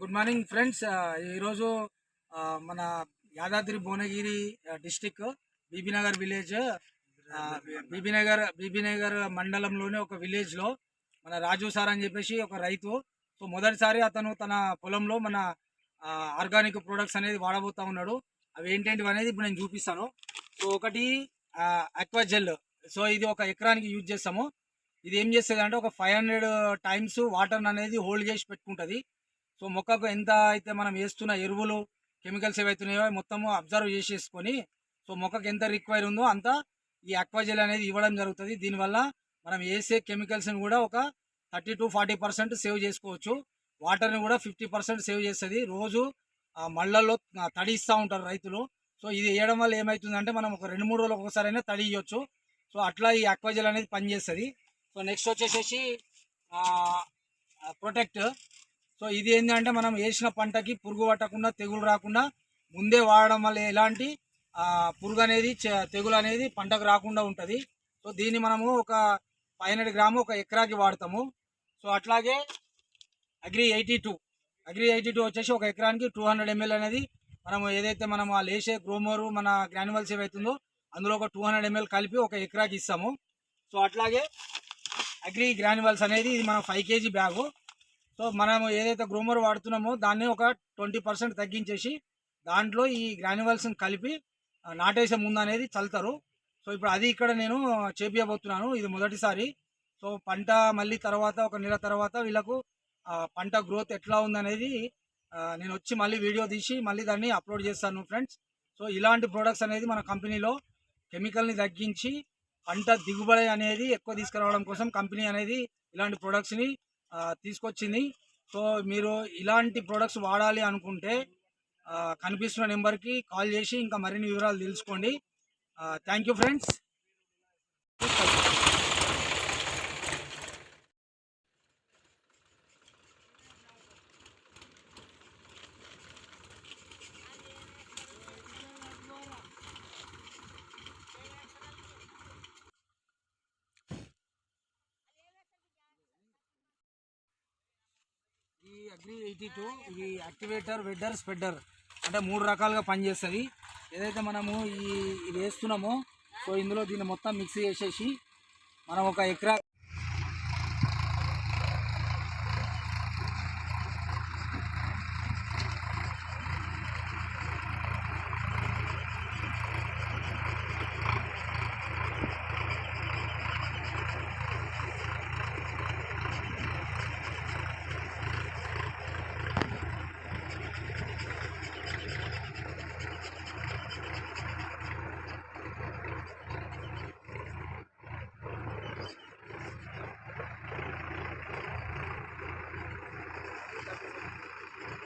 Good morning friends. ఈరోజు మన Yadadri Bhuvanagiri district Bibinagar village Bibinagar Bibinagar మండలంలోని ఒక విలేజ్లో మన రాజు సార్ అని చెప్పేసి ఒక రైతు. సో మొదటిసారి అతను తన పొలంలో మన ఆర్గానిక్ ప్రొడక్ట్స్ అనేది వాడబోతా ఉన్నాడు. అవి ఏంటంటివి అనేది ఇప్పుడు నేను చూపిస్తాను. సో ఒకటి అక్వా జెల్ సో ఇది ఒక ఎకరానికి యూజ్ చేస్తాము. ఇది ఏం చేస్తుంది అంటే ఒక ఫైవ్ హండ్రెడ్ టైమ్స్ వాటర్ అనేది హోల్డ్ చేసి పెట్టుకుంటుంది. సో మొక్కకు ఎంత అయితే మనం వేస్తున్న ఎరువులు కెమికల్స్ ఏవైతున్నాయో మొత్తము అబ్జర్వ్ చేసేసుకొని సో మొక్కకు ఎంత రిక్వైర్ ఉందో అంత ఈ అక్వాజెల్ అనేది ఇవ్వడం జరుగుతుంది. దీనివల్ల మనం వేసే కెమికల్స్ని కూడా ఒక thirty to forty percent save చేసుకోవచ్చు. వాటర్ని కూడా ఫిఫ్టీ పర్సెంట్ సేవ్ చేస్తుంది. రోజు మళ్ళల్లో తడి ఇస్తూ ఉంటారు రైతులు. సో ఇది వేయడం వల్ల ఏమవుతుందంటే మనం ఒక రెండు మూడు రోజులకు ఒకసారి అయినా తడి ఇవ్వచ్చు సో అట్లా ఈ అక్వాజెల్ అనేది పనిచేస్తుంది. సో నెక్స్ట్ వచ్చేసేసి ప్రొటెక్ట్ సో ఇది ఏంటంటే మనం వేసిన పంటకి పురుగు పట్టకుండా తెగులు రాకుండా ముందే వాడడం వల్ల ఎలాంటి పురుగు అనేది చ- తెగులు అనేది పంటకు రాకుండా ఉంటుంది. సో దీన్ని మనము ఒక ఫైవ్ హండ్రెడ్ గ్రాము ఒక ఎకరాకి వాడతాము. సో అట్లాగే agri eighty two agri eighty two వచ్చేసి ఒక ఎకరానికి టూ హండ్రెడ్ ఎంఎల్ అనేది మనం ఏదైతే మనం ఆ లేసే గ్రోమోరు మన గ్రాన్యువల్స్ ఏవైతుందో అందులో ఒక టూ హండ్రెడ్ ఎంఎల్ కలిపి ఒక ఎకరాకి ఇస్తాము. సో అట్లాగే అగ్రి గ్రాన్యువల్స్ అనేది ఇది మన ఫైవ్ కేజీ బ్యాగు. సో మనం ఏదైతే గ్రూమర్ వాడుతున్నామో దాన్ని ఒక ట్వంటీ పర్సెంట్ తగ్గించేసి దాంట్లో ఈ గ్రాన్యువల్స్ని కలిపి నాటేసే ముందు అనేది చల్లుతారు. సో ఇప్పుడు అది ఇక్కడ నేను చేపియబోతున్నాను. ఇది మొదటిసారి. సో పంట మళ్ళీ తర్వాత ఒక నెల తర్వాత వీళ్ళకు పంట గ్రోత్ ఎట్లా ఉందనేది నేను వచ్చి మళ్ళీ వీడియో తీసి మళ్ళీ దాన్ని అప్లోడ్ చేస్తాను ఫ్రెండ్స్. సో ఇలాంటి ప్రొడక్ట్స్ అనేది మన కంపెనీలో కెమికల్ని తగ్గించి పంట దిగుబడి అనేది ఎక్కువ తీసుకురావడం కోసం కంపెనీ అనేది ఇలాంటి ప్రొడక్ట్స్ని తీసుకొచ్చింది. సో మీరు ఇలాంటి ప్రొడక్ట్స్ వాడాలి అనుకుంటే కనిపిస్తున్న నెంబర్కి కాల్ చేసి ఇంకా మరిన్ని వివరాలు తెలుసుకోండి. థ్యాంక్ యూ ఫ్రెండ్స్ ఈ అగ్రి ఎయిటీ టూ. ఇది యాక్టివేటర్ వెడ్డర్ స్పెడ్డర్ అంటే మూడు రకాలుగా పనిచేస్తుంది. ఏదైతే మనము ఈ ఇది వేస్తున్నామో సో ఇందులో దీన్ని మొత్తం మిక్స్ చేసేసి మనం ఒక ఎకరా